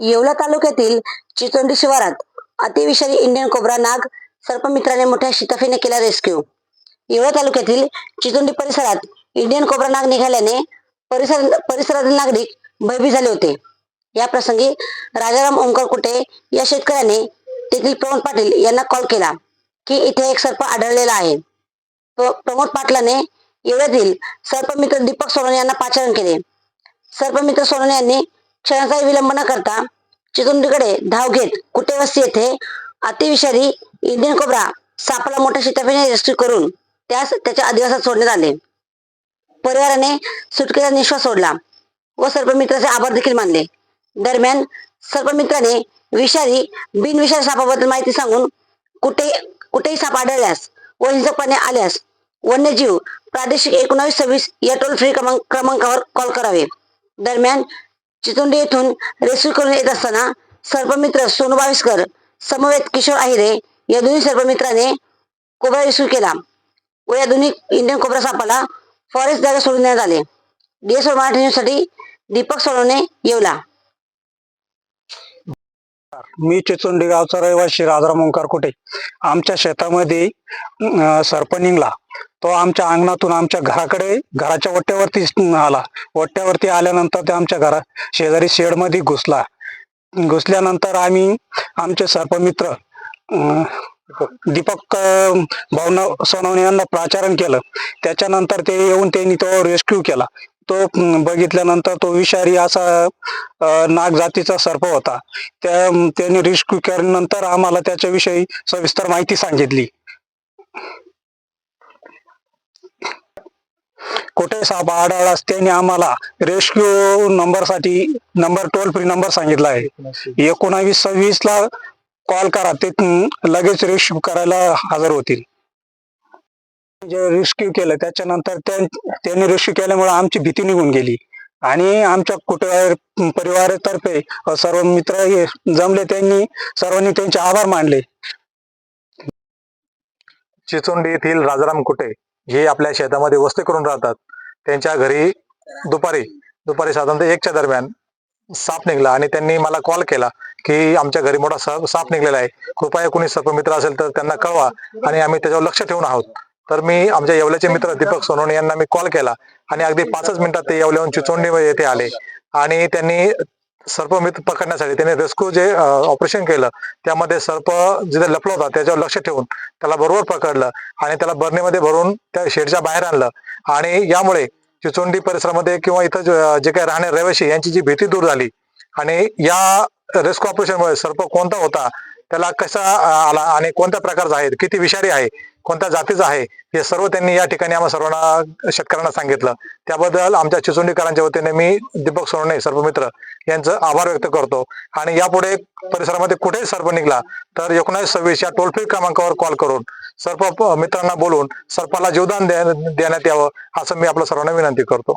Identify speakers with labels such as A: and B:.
A: येवला तालुक्यातील चिचोंडी शिवारात अतिविषारी Indian cobra नाग सर्पमित्राने मोठ्या शिताफीने केला रेस्क्यू येवला तालुक्यातील चिचोंडी परिसरात इंडियन कोब्रा नाग निघाल्याने परिसर परिसरातील नागरिक भयभीत झाले होते. या प्रसंगी राजाराम ओंकार कुटे या शेतकऱ्याने तेथील प्रमोद पाटील यांना कॉल केला की इथे एक सर्प आढळलेला आहे. प्रमोद पाटलाने येवल्यातील सर्पमित्र दीपक सोनवणे यांना पाचारण केले. सर्पमित्र सोनवणे यांनी क्षणाचा विलंब न करता चितुंडीकडे धाव घेत कुटेवस्ती येथे? अतिविषारी इंडियन कोबरा सापाला मोठ्या शिताफीने रेस्क्यू करून त्यास त्याच्या अधिवासात सोडण्यात आले. परिवाराने सुटकेचा निश्वास सोडला व सर्पमित्राचे आभार देखील मानले. दरम्यान सर्पमित्राने विषारी बिनविषारी सापाबद्दल माहिती सांगून कुठे कुठेही साप आढळल्यास व हिंसकपणे आल्यास वन्यजीव प्रादेशिक एकोणावीस सव्वीस या टोल फ्री क्रमांक क्रमांकावर कॉल करावे. दरम्यान चितुंडी येथून रेस्क्यू करून येत असताना सर्पमित्र सोनू बाविस्कर समवेत किशोर आहिरे या दोन्ही सर्पमित्राने कोबरा रेस्क्यू केला. व या दोन्ही इंडियन कोबरा सापाला फॉरेस्ट जागा सोडून देण्यात आले. डीएसओ मराठी न्यूजसाठी दीपक सोनवणे येवला.
B: मी चिचोंडी गावचा रहिवासी राजाराम ओंकार कुठे आमच्या शेतामध्ये सर्प निघला तो आमच्या अंगणातून आमच्या घराकडे घराच्या वट्ट्यावरती आला. वट्ट्यावरती आल्यानंतर ते आमच्या घरा शेजारी शेडमध्ये घुसला. घुसल्यानंतर आम्ही आमचे सर्पमित्र दीपक भावना सोनवणे यांना प्राचारण केलं. त्याच्यानंतर ते येऊन त्यांनी तो रेस्क्यू केला. तो बघितल्यानंतर तो विषारी असा नाग जातीचा सर्प होता. त्या त्यांनी रेस्क्यू केल्यानंतर आम्हाला त्याच्याविषयी सविस्तर माहिती सांगितली. कुठे साप आढळला त्यांनी आम्हाला रेस्क्यू नंबरसाठी नंबर टोल फ्री नंबर सांगितला आहे. एकोणावीस सव्वीस ला कॉल करा ते लगेच रेस्क्यू करायला हजर होतील. जे रेस्क्यू केलं त्याच्यानंतर त्यांनी रेस्क्यू केल्यामुळे आमची भीती निघून गेली. आणि आमच्या कुटुंब परिवारातर्फे सर्व मित्र हे जमले त्यांनी सर्वांनी त्यांचे आभार मानले.
C: चिचोंडी येथील राजाराम कुटे हे आपल्या शेतामध्ये वस्ती करून राहतात. त्यांच्या घरी दुपारी दुपारी साधारणतः एकच्या दरम्यान साप निघला आणि त्यांनी मला कॉल केला की आमच्या घरी मोठा साप साप निघलेला आहे. कृपया कोणी सर्पमित्र असेल तर त्यांना कळवा आणि आम्ही त्याच्यावर लक्ष ठेवून आहोत. तर मी आमच्या येवल्याचे मित्र दीपक सोनवणे यांना मी कॉल केला आणि अगदी पाचच मिनिटात ते येवल्याहून चिचोंडी येथे आले आणि त्यांनी सर्प मित्र पकडण्यासाठी त्याने रेस्क्यू जे ऑपरेशन केलं त्यामध्ये सर्प जिथे लपला होता त्याच्यावर लक्ष ठेवून त्याला बरोबर पकडलं आणि त्याला बरणीमध्ये भरून त्या शेडच्या बाहेर आणलं. आणि यामुळे चिचोंडी परिसरामध्ये किंवा इथं जे- काही राहणारे रहिवासी यांची जी भीती दूर झाली. आणि या रेस्क्यू ऑपरेशनमुळे सर्प कोणता होता त्याला कसा आला आणि कोणत्या प्रकारचा आहे किती विषारी आहे कोणत्या जातीचा आहे हे सर्व त्यांनी या ठिकाणी आम्हा सर्वांना शेतकऱ्यांना सांगितलं. त्याबद्दल आमच्या चिचोंडीकरांच्या वतीने मी दीपक सोनवणे सर्पमित्र यांचं आभार व्यक्त करतो. आणि यापुढे परिसरामध्ये कुठेही सर्प निघला तर एकोणीस सव्वीस या टोल फ्री क्रमांकावर कॉल करून सर्प प- मित्रांना बोलून सर्पाला जीवदान देण्यात यावं असं मी आपल्या सर्वांना विनंती करतो.